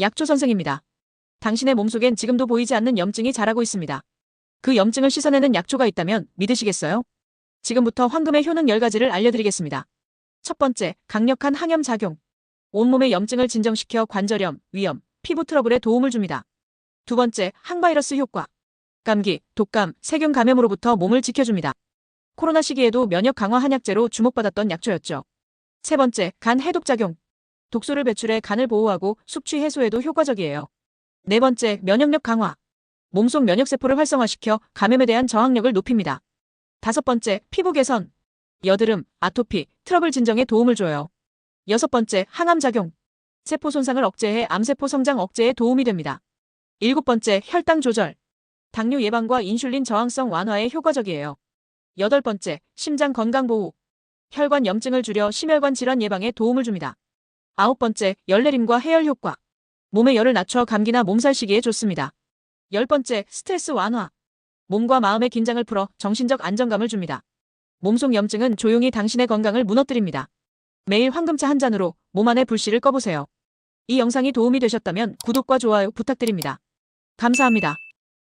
약초 선생입니다. 당신의 몸속엔 지금도 보이지 않는 염증이 자라고 있습니다. 그 염증을 씻어내는 약초가 있다면 믿으시겠어요? 지금부터 황금의 효능 10가지를 알려드리겠습니다. 첫 번째, 강력한 항염 작용. 온몸의 염증을 진정시켜 관절염, 위염, 피부 트러블에 도움을 줍니다. 두 번째, 항바이러스 효과. 감기, 독감, 세균 감염으로부터 몸을 지켜줍니다. 코로나 시기에도 면역 강화 한약재로 주목받았던 약초였죠. 세 번째, 간 해독 작용. 독소를 배출해 간을 보호하고 숙취 해소에도 효과적이에요. 네 번째, 면역력 강화. 몸속 면역세포를 활성화시켜 감염에 대한 저항력을 높입니다. 다섯 번째, 피부 개선. 여드름, 아토피, 트러블 진정에 도움을 줘요. 여섯 번째, 항암 작용. 세포 손상을 억제해 암세포 성장 억제에 도움이 됩니다. 일곱 번째, 혈당 조절. 당뇨 예방과 인슐린 저항성 완화에 효과적이에요. 여덟 번째, 심장 건강 보호. 혈관 염증을 줄여 심혈관 질환 예방에 도움을 줍니다. 아홉 번째, 열내림과 해열 효과. 몸의 열을 낮춰 감기나 몸살 시기에 좋습니다. 열 번째, 스트레스 완화. 몸과 마음의 긴장을 풀어 정신적 안정감을 줍니다. 몸속 염증은 조용히 당신의 건강을 무너뜨립니다. 매일 황금차 한 잔으로 몸 안의 불씨를 꺼보세요. 이 영상이 도움이 되셨다면 구독과 좋아요 부탁드립니다. 감사합니다.